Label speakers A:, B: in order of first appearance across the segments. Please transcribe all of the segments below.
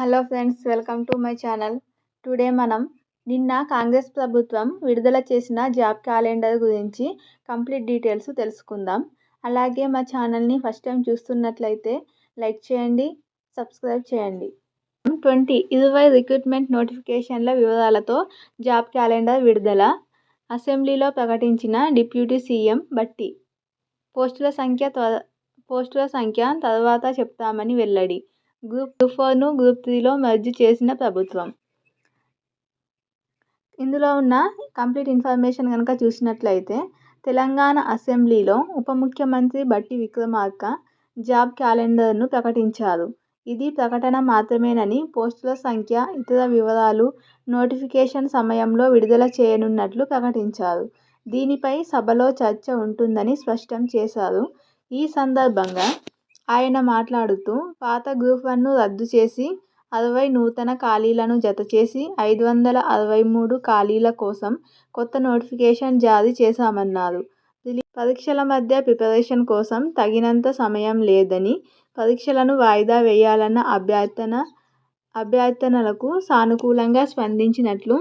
A: Hello friends welcome to my channel. Today మనం నిన్న కాంగ్రెస్ ప్రభుత్వం విడుదల చేసిన జాబ్ క్యాలెండర్ గురించి కంప్లీట్ డీటెయిల్స్ తెలుసుకుందాం. అలాగే మా ఛానల్ని ఫస్ట్ టైం చూస్తున్నట్లయితే లైక్ చేయండి సబ్స్క్రైబ్ చేయండి. ట్వంటీ ఇరవై రిక్రూట్మెంట్ నోటిఫికేషన్ల వివరాలతో జాబ్ క్యాలెండర్ విడుదల. అసెంబ్లీలో ప్రకటించిన డిప్యూటీ సీఎం బట్టి. పోస్టుల సంఖ్య త్వర పోస్టుల సంఖ్య తర్వాత చెప్తామని వెల్లడి. గ్రూప్ ఫోర్ను గ్రూప్ త్రీలో మెర్జ్ చేసిన ప్రభుత్వం. ఇందులో ఉన్న కంప్లీట్ ఇన్ఫర్మేషన్ కనుక చూసినట్లయితే తెలంగాణ అసెంబ్లీలో ఉప ముఖ్యమంత్రి బట్టి విక్రమార్క జాబ్ క్యాలెండర్ను ప్రకటించారు. ఇది ప్రకటన మాత్రమేనని పోస్టుల సంఖ్య ఇతర వివరాలు నోటిఫికేషన్ సమయంలో విడుదల చేయనున్నట్లు ప్రకటించారు. దీనిపై సభలో చర్చ ఉంటుందని స్పష్టం చేశారు. ఈ సందర్భంగా ఆయన మాట్లాడుతూ పాత గ్రూప్ వన్ను రద్దు చేసి అరవై నూతన ఖాళీలను జతచేసి ఐదు వందల అరవై మూడు ఖాళీల కోసం కొత్త నోటిఫికేషన్ జారీ చేశామన్నారు. పరీక్షల మధ్య ప్రిపరేషన్ కోసం తగినంత సమయం లేదని పరీక్షలను వాయిదా వేయాలన్న అభ్యర్థన అభ్యర్థనలకు సానుకూలంగా స్పందించినట్లు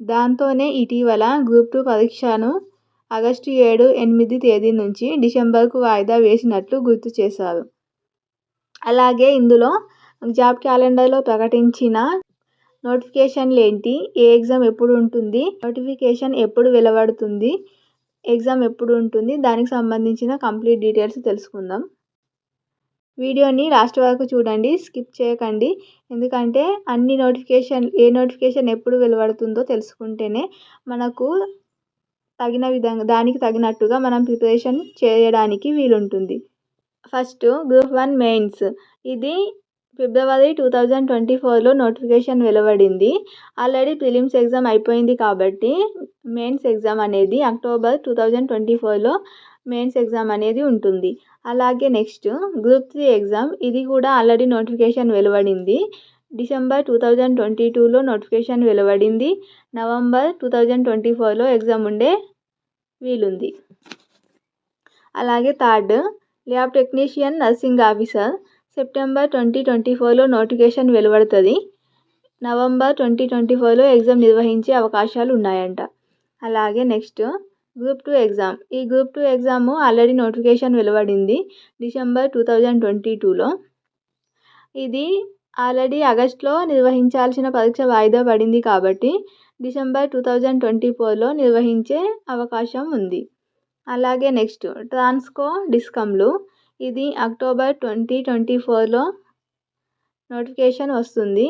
A: దాంతోనే ఇటీవల గ్రూప్ టూ పరీక్షను ఆగస్టు ఏడు ఎనిమిది తేదీ నుంచి డిసెంబర్కు వాయిదా వేసినట్లు గుర్తు చేశారు. అలాగే ఇందులో జాబ్ క్యాలెండర్లో ప్రకటించిన నోటిఫికేషన్లు ఏంటి ఏ ఎగ్జామ్ ఎప్పుడు ఉంటుంది? నోటిఫికేషన్ ఎప్పుడు వెలువడుతుంది? ఎగ్జామ్ ఎప్పుడు ఉంటుంది? దానికి సంబంధించిన కంప్లీట్ డీటెయిల్స్ తెలుసుకుందాం. వీడియోని లాస్ట్ వరకు చూడండి స్కిప్ చేయకండి. ఎందుకంటే అన్ని నోటిఫికేషన్ ఏ నోటిఫికేషన్ ఎప్పుడు వెలువడుతుందో తెలుసుకుంటేనే మనకు తగిన విధంగా దానికి తగినట్టుగా మనం ప్రిపరేషన్ చేయడానికి వీలుంటుంది. First group one mains. ఇది ఫిబ్రవరి టూ థౌజండ్ ట్వంటీ ఫోర్లో నోటిఫికేషన్ వెలువడింది. ఆల్రెడీ ప్రిలిమ్స్ ఎగ్జామ్ అయిపోయింది కాబట్టి మెయిన్స్ ఎగ్జామ్ అనేది అక్టోబర్ టూ థౌజండ్ ట్వంటీ ఫోర్లో మెయిన్స్ ఎగ్జామ్ అనేది ఉంటుంది. అలాగే నెక్స్ట్ గ్రూప్ త్రీ ఎగ్జామ్ ఇది కూడా ఆల్రెడీ నోటిఫికేషన్ వెలువడింది. డిసెంబర్ టూ థౌజండ్ ట్వంటీ టూలో నోటిఫికేషన్ వెలువడింది. నవంబర్ టూ థౌజండ్ ట్వంటీ ఫోర్లో ఎగ్జామ్ ఉండే వీలుంది. అలాగే third lab technician nursing officer. September twenty twenty ఫోర్లో నోటిఫికేషన్ వెలువడుతుంది. నవంబర్ ట్వంటీ ట్వంటీ ఫోర్లో ఎగ్జామ్ నిర్వహించే అవకాశాలు ఉన్నాయంట. అలాగే నెక్స్ట్ గ్రూప్ టూ ఎగ్జామ్. ఈ group two exam already notification వెలువడింది డిసెంబర్ టూ థౌజండ్ ట్వంటీ టూలో. ఇది ఆల్రెడీ ఆగస్ట్లో నిర్వహించాల్సిన పరీక్ష వాయిదా పడింది కాబట్టి డిసెంబర్ టూ థౌజండ్ ట్వంటీ ఫోర్లో నిర్వహించే అవకాశం ఉంది. అలాగే నెక్స్ట్ ట్రాన్స్కో డిస్కమ్లు ఇది అక్టోబర్ ట్వంటీ ట్వంటీ ఫోర్లో నోటిఫికేషన్ వస్తుంది.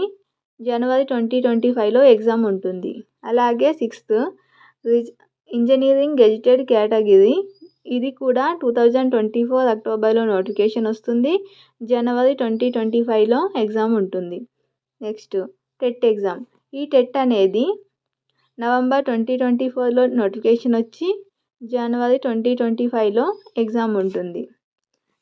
A: జనవరి ట్వంటీ ట్వంటీ ఫైవ్లో ఎగ్జామ్ ఉంటుంది. అలాగే సిక్స్త్ ఇంజనీరింగ్ గెజిటెడ్ కేటగిరీ. ఇది కూడా టూ థౌజండ్ ట్వంటీ ఫోర్ అక్టోబర్లో నోటిఫికేషన్ వస్తుంది. జనవరి ట్వంటీ ట్వంటీ ఫైవ్లో ఎగ్జామ్ ఉంటుంది. Next TET exam. ఈ టెట్ అనేది నవంబర్ ట్వంటీ ట్వంటీ ఫోర్లో నోటిఫికేషన్ వచ్చి జనవరి ట్వంటీ ట్వంటీ ఫైవ్లో ఎగ్జామ్ ఉంటుంది.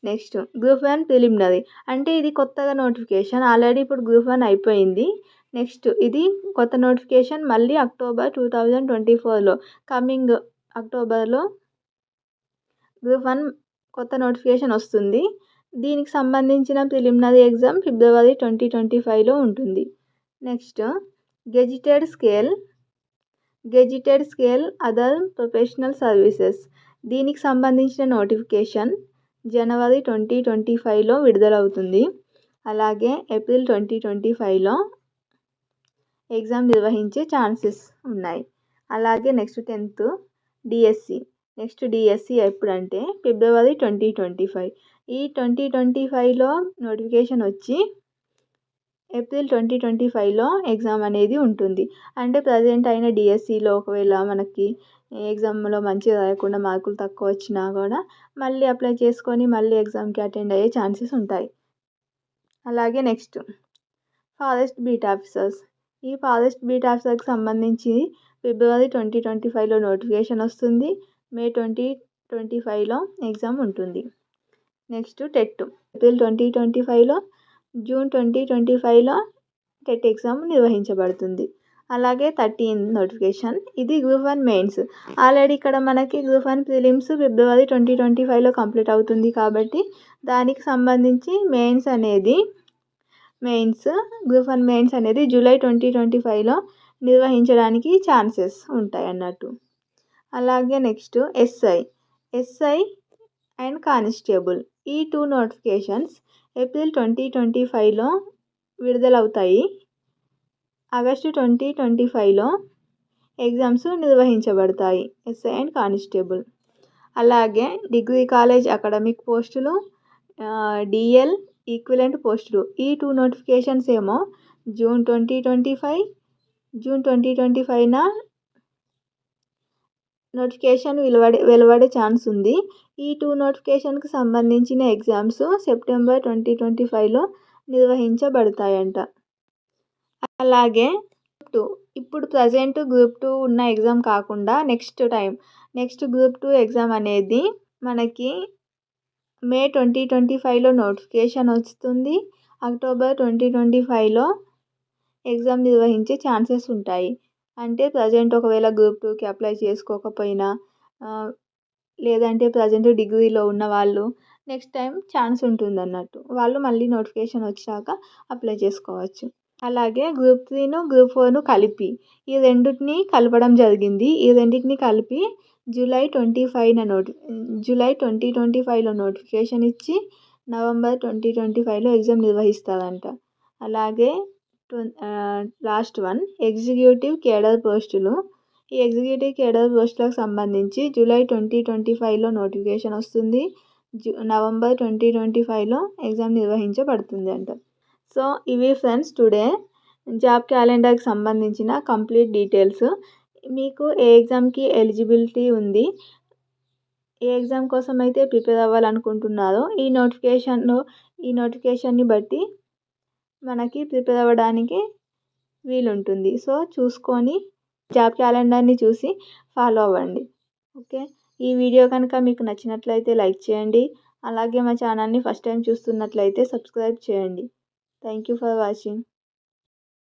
A: Next group one preliminary. అంటే ఇది కొత్తగా నోటిఫికేషన్. ఆల్రెడీ ఇప్పుడు గ్రూప్ వన్ అయిపోయింది. నెక్స్ట్ ఇది కొత్త నోటిఫికేషన్ మళ్ళీ అక్టోబర్ టూ థౌజండ్ ట్వంటీ ఫోర్లో. కమింగ్ అక్టోబర్లో గ్రూప్ వన్ కొత్త నోటిఫికేషన్ వస్తుంది. దీనికి సంబంధించిన preliminary exam February twenty twenty ఫైవ్లో ఉంటుంది. Next gazetted scale. Gazetted scale other professional services. దీనికి సంబంధించిన నోటిఫికేషన్ జనవరి ట్వంటీ ట్వంటీ ఫైవ్లో విడుదలవుతుంది. అలాగే ఏప్రిల్ ట్వంటీ ట్వంటీ ఫైవ్లో ఎగ్జామ్ నిర్వహించే ఛాన్సెస్ ఉన్నాయి. అలాగే next tenth DSC. Next DSC ఎప్పుడంటే ఫిబ్రవరి ట్వంటీ ట్వంటీ ఫైవ్. ఈ ట్వంటీ ట్వంటీ ఫైవ్లో నోటిఫికేషన్ వచ్చి ఏప్రిల్ ట్వంటీ ట్వంటీ ఫైవ్లో ఎగ్జామ్ అనేది ఉంటుంది. అంటే ప్రజెంట్ అయిన డిఎస్సిలో ఒకవేళ మనకి ఎగ్జామ్లో మంచిగా రాయకుండా మార్కులు తక్కువ వచ్చినా కూడా మళ్ళీ అప్లై చేసుకొని మళ్ళీ ఎగ్జామ్కి అటెండ్ అయ్యే ఛాన్సెస్ ఉంటాయి. అలాగే నెక్స్ట్ ఫారెస్ట్ బీట్ ఆఫీసర్స్. ఈ ఫారెస్ట్ బీట్ ఆఫీసర్కి సంబంధించి ఫిబ్రవరి ట్వంటీ ట్వంటీ ఫైవ్లో నోటిఫికేషన్ వస్తుంది. మే ట్వంటీ ట్వంటీ ఫైవ్లో ఎగ్జామ్ ఉంటుంది. Next TET. April twenty twenty ఫైవ్లో జూన్ ట్వంటీ ట్వంటీ ఫైవ్లో టెట్ ఎగ్జామ్ నిర్వహించబడుతుంది. అలాగే థర్టీన్ నోటిఫికేషన్ ఇది గ్రూప్ వన్ మెయిన్స్. ఆల్రెడీ ఇక్కడ మనకి group one prelims February twenty twenty ఫైవ్లో కంప్లీట్ అవుతుంది కాబట్టి దానికి సంబంధించి మెయిన్స్ అనేది మెయిన్స్ గ్రూప్ వన్ మెయిన్స్ అనేది జూలై ట్వంటీ ట్వంటీ ఫైవ్లో నిర్వహించడానికి ఛాన్సెస్ ఉంటాయి అన్నట్టు. అలాగే next SI SI and constable. ఈ two notifications April twenty twenty ఫైవ్లో విడుదలవుతాయి. ఆగస్టు ట్వంటీ ట్వంటీ ఫైవ్లో ఎగ్జామ్స్ నిర్వహించబడతాయి. SI and constable. అలాగే డిగ్రీ కాలేజ్ అకాడమిక్ పోస్టులు డిఎల్ ఈక్విలెంట్ పోస్టులు. ఈ టూ నోటిఫికేషన్స్ ఏమో June twenty twenty five June twenty twenty ఫైవ్న notification వెలువడే వెలువడే ఛాన్స్ ఉంది. ఈ టూ నోటిఫికేషన్కి సంబంధించిన ఎగ్జామ్స్ సెప్టెంబర్ ట్వంటీ ట్వంటీ ఫైవ్లో నిర్వహించబడతాయంట. అలాగే టూ ఇప్పుడు ప్రజెంట్ గ్రూప్ టూ ఉన్న ఎగ్జామ్ కాకుండా next time next group two exam అనేది మనకి మే ట్వంటీ ట్వంటీ ఫైవ్లో నోటిఫికేషన్ వస్తుంది. అక్టోబర్ ట్వంటీ ట్వంటీ ఫైవ్లో ఎగ్జామ్ నిర్వహించే ఛాన్సెస్ ఉంటాయి. అంటే ప్రజెంట్ ఒకవేళ గ్రూప్ టూకి అప్లై చేసుకోకపోయినా లేదంటే ప్రజెంట్ డిగ్రీలో ఉన్న వాళ్ళు నెక్స్ట్ టైం ఛాన్స్ ఉంటుంది అన్నట్టు వాళ్ళు మళ్ళీ నోటిఫికేషన్ వచ్చాక అప్లై చేసుకోవచ్చు. అలాగే గ్రూప్ త్రీను గ్రూప్ ఫోర్ను కలిపి ఈ రెండింటిని కలపడం జరిగింది. ఈ రెండింటిని కలిపి జూలై ట్వంటీ ఫైవ్న నోటి జూలై ట్వంటీ ట్వంటీ ఫైవ్లో నోటిఫికేషన్ ఇచ్చి నవంబర్ ట్వంటీ ట్వంటీ ఫైవ్లో ఎగ్జామ్ నిర్వహిస్తారంట. అలాగే లాస్ట్ వన్. ఎగ్జిక్యూటివ్ కేడర్ పోస్టులు. ఈ ఎగ్జిక్యూటివ్ కేడర్ పోస్టులకు సంబంధించి జూలై ట్వంటీ ట్వంటీ ఫైవ్లో నోటిఫికేషన్ వస్తుంది. జూ నవంబర్ ట్వంటీ ట్వంటీ ఫైవ్లో ఎగ్జామ్ నిర్వహించబడుతుంది అంట సో ఇవి ఫ్రెండ్స్ టుడే. జాబ్ క్యాలెండర్కి సంబంధించిన కంప్లీట్ డీటెయిల్స్. మీకు ఏ ఎగ్జామ్కి ఎలిజిబిలిటీ ఉంది ఏ ఎగ్జామ్ కోసం అయితే ప్రిపేర్ అవ్వాలనుకుంటున్నారో ఈ నోటిఫికేషన్లో ఈ నోటిఫికేషన్ని బట్టి మనకి ప్రిపేర్ అవ్వడానికి వీలుంటుంది. సో చూసుకొని జాబ్ క్యాలెండర్ని చూసి ఫాలో అవ్వండి. ఓకే? ఈ వీడియో కనుక మీకు నచ్చినట్లయితే లైక్ చేయండి. అలాగే మా ఛానల్ని ఫస్ట్ టైం చూస్తున్నట్లయితే సబ్స్క్రైబ్ చేయండి. Thank you for watching.